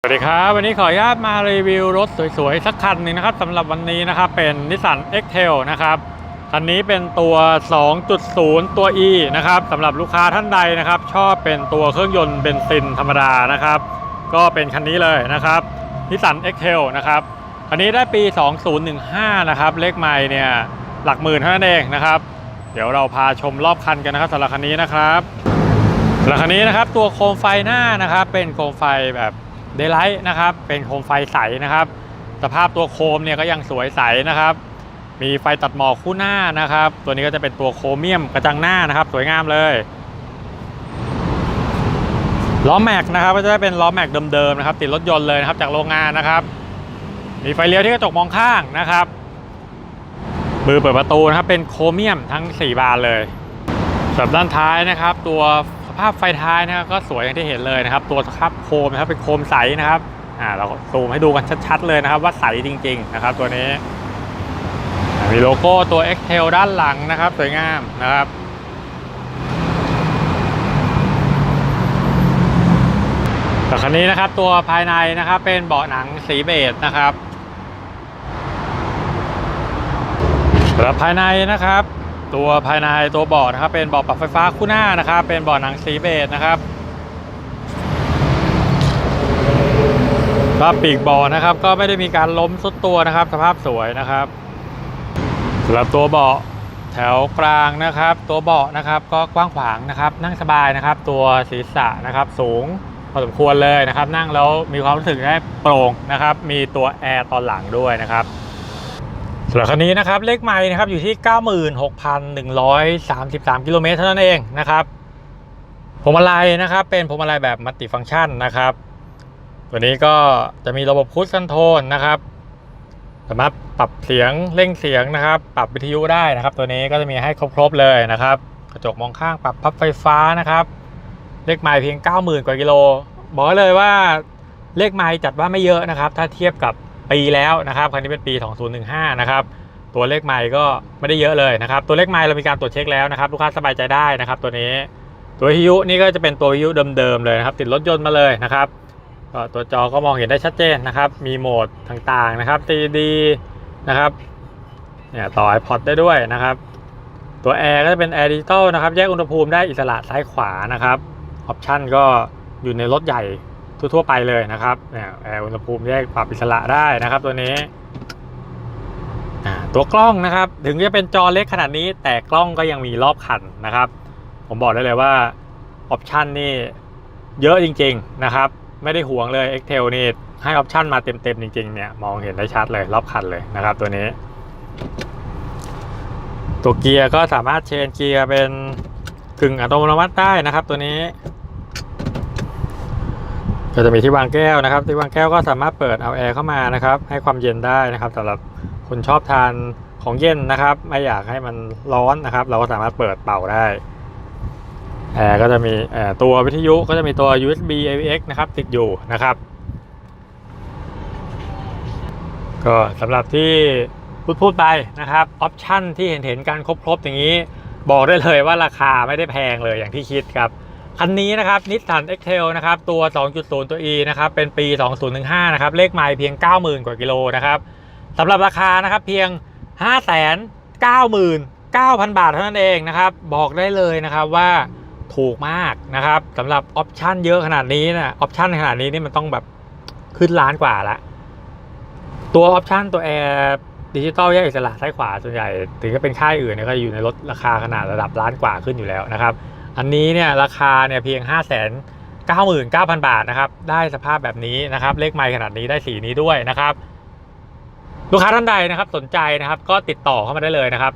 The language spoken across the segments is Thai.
สวัสดีครับ วันนี้ขออนุญาตมารีวิวรถสวยๆ สักคันหนึ่งนะครับสำหรับวันนี้นะครับเป็นนิสสัน X-Trail นะครับคันนี้เป็นตัว 2.0 ตัว E นะครับสำหรับลูกค้าท่านใดนะครับ ชอบเป็นตัวเครื่องยนต์เบนซินธรรมดานะครับ ก็เป็นคันนี้เลยนะครับนิสสัน X-Trail นะครับคันนี้ได้ปี 2015 นะครับ เลขไมล์เนี่ยหลักหมื่นเท่านั้นเองนะครับ เดี๋ยวเราพาชมรอบคันกันนะครับสำหรับคันนี้นะครับสำหรับคันนี้นะครับตัวโคมไฟหน้านะครับเป็นโคมไฟแบบ เดย์ไลท์นะครับ เป็นโคมไฟใสนะครับ สภาพตัวโคมเนี่ยก็ยังสวยใสนะครับ มีไฟตัดหมอกคู่หน้านะครับ ตัวนี้ก็จะเป็นตัวโครเมียมกระจังหน้านะครับ สวยงามเลยล้อแม็กนะครับก็จะได้เป็นล้อแม็กเดิมๆนะครับ ติดรถยนต์เลยนะครับจากโรงงานนะครับ มีไฟเลี้ยวที่กระจกมองข้างนะครับมือเปิดประตูนะครับเป็นโครเมียมทั้ง 4 บานเลยสำหรับด้านท้ายนะครับ ตัว ภาพไฟท้ายนะครับก็สวยอย่างที่เห็นเลยนะครับ ตัวสภาพโคมนะครับเป็นโคมใสนะครับอ่าเราซูมให้ดูกันชัดๆเลยนะครับ ว่าใสจริง ๆ นะครับ ตัวนี้ มีโลโก้ตัว x t a i l ด้านหลังนะครับ สวยงามนะครับแต่คันนี้นะครับตัวภายในนะครับเป็นเบาะหนังสีเบจนะครับสำหรับภายในนะครับ ตัวภายในตัวเบาะนะครับ เป็นเบาะปรับไฟฟ้าคู่หน้านะครับ เป็นเบาะหนังสีเบจนะครับก็ปีกเบาะนะครับ ก็ไม่ได้มีการล้มสุดตัวนะครับ สภาพสวยนะครับสำหรับตัวเบาะแถวกลางนะครับ ตัวเบาะนะครับก็กว้างขวางนะครับ นั่งสบายนะครับ ตัวศีรษะนะครับสูงพอสมควรเลยนะครับ นั่งแล้วมีความรู้สึกได้โปร่งนะครับ มีตัวแอร์ตอนหลังด้วยนะครับ สำหรับคันนี้นะครับเลขไมล์นะครับอยู่ที่ 96,133 กิโลเมตรเท่านั้นเองนะครับพวงมาลัยนะครับ เป็นพวงมาลัยแบบมัลติฟังก์ชันนะครับ ตัวนี้ก็จะมีระบบคูดคอนโทรลนะครับสามารถปรับเสียงเร่งเสียงนะครับ ปรับวิทยุได้นะครับ ตัวนี้ก็จะมีให้ครบๆเลยนะครับ กระจกมองข้างปรับพับไฟฟ้านะครับ เลขไมล์เพียง 90,000 กว่ากิโล บอกเลยว่าเลขไมล์จัดว่าไม่เยอะนะครับ ถ้าเทียบกับ ปีแล้วนะครับคันนี้เป็นปี 2015 นะครับตัวเลขไมล์ก็ไม่ได้เยอะเลยนะครับ ตัวเลขไมล์เรามีการตรวจเช็คแล้วนะครับลูกค้าสบายใจได้นะครับตัวนี้ตัววิทยุนี่ก็จะเป็นตัววิทยุเดิมๆเลยนะครับติดรถยนต์มาเลยนะครับก็ตัวจอก็มองเห็นได้ชัดเจนนะครับ มีโหมดต่างๆนะครับ CD นะครับเนี่ยต่อ iPod ได้ด้วยนะครับ ตัวแอร์ก็จะเป็นแอร์ดิจิตอลนะครับ แยกอุณหภูมิได้อิสระซ้ายขวานะครับออปชันก็อยู่ในรถใหญ่ ทั่วๆไปเลยนะครับเนี่ยแอร์อุณหภูมิแยกปรับอิสระได้นะครับ ตัวนี้ตัวกล้องนะครับ ถึงจะเป็นจอเล็กขนาดนี้ แต่กล้องก็ยังมีรอบคันนะครับ ผมบอกได้เลยว่าออปชันนี่เยอะจริง ๆนะครับ ไม่ได้ห่วงเลย x t e l นี่ให้ออปชันมาเต็มๆจริง ๆ เนี่ย มองเห็นได้ชัดเลยรอบคันเลยนะครับ ตัวนี้ ตัวเกียร์ก็สามารถเชนเกียร์เป็นกึ่งอัตโนมัติได้นะครับ ตัวนี้ ก็จะมีที่วางแก้วนะครับ ที่วางแก้วก็สามารถเปิดเอาแอร์เข้ามานะครับ ให้ความเย็นได้นะครับสำหรับคนชอบทานของเย็นนะครับ ไม่อยากให้มันร้อนนะครับ เราก็สามารถเปิดเป่าได้แอร์ก็จะมีเอ่อตัววิทยุก็จะมีตัว USB AVX นะครับ ติดอยู่นะครับ ก็สำหรับที่พูดพูดไปนะครับออปชั่นที่เห็นเห็นกันครบๆอย่างนี้ บอกได้เลยว่าราคาไม่ได้แพงเลยอย่างที่คิดครับ คันนี้นะครับนิสสัน x t a i l นะครับตัว 2.0 ตัว E นะครับเป็นปี 2015 นะครับเลขไมล์เพียง 90,000 กว่ากิโลนะครับสำหรับราคานะครับเพียง 599,000 บาทเท่านั้นเองนะครับ บอกได้เลยนะครับว่าถูกมากนะครับสำหรับออปชันเยอะขนาดนี้นะออปชันขนาดนี้นี่มันต้องแบบขึ้นล้านกว่าละตัวออปชันตัวแอร์ดิจิตอลแยกอิสระซ้ายขวาส่วนใหญ่ ถึงจะเป็นค่ายอื่นเนี่ยก็อยู่ในรถราคาขนาดระดับล้านกว่าขึ้นอยู่แล้วนะครับ อันนี้เนี่ยราคาเนี่ยเพียง5 9 9 0 0 0 บาทนะครับ ได้สภาพแบบนี้นะครับ เลขไมล์ขนาดนี้ได้สีนี้ด้วยนะครับ ลูกค้าท่านใดนะครับ สนใจนะครับ ก็ติดต่อเข้ามาได้เลยนะครับ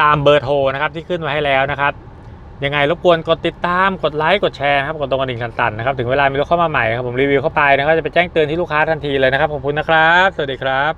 ตามเบอร์โทรนะครับที่ขึ้นมาให้แล้วนะครับ ยังไงรบกวนกดติดตาม กดไลค์ กดแชร์นะครับกดตรงกระดิ่งสั่นๆนะครับ ถึงเวลามีรถเข้ามาใหม่ครับผมรีวิวเข้าไปนะครับจะไปแจ้งเตือนที่ลูกค้าทันทีเลยนะครับ ขอบคุณนะครับ สวัสดีครับ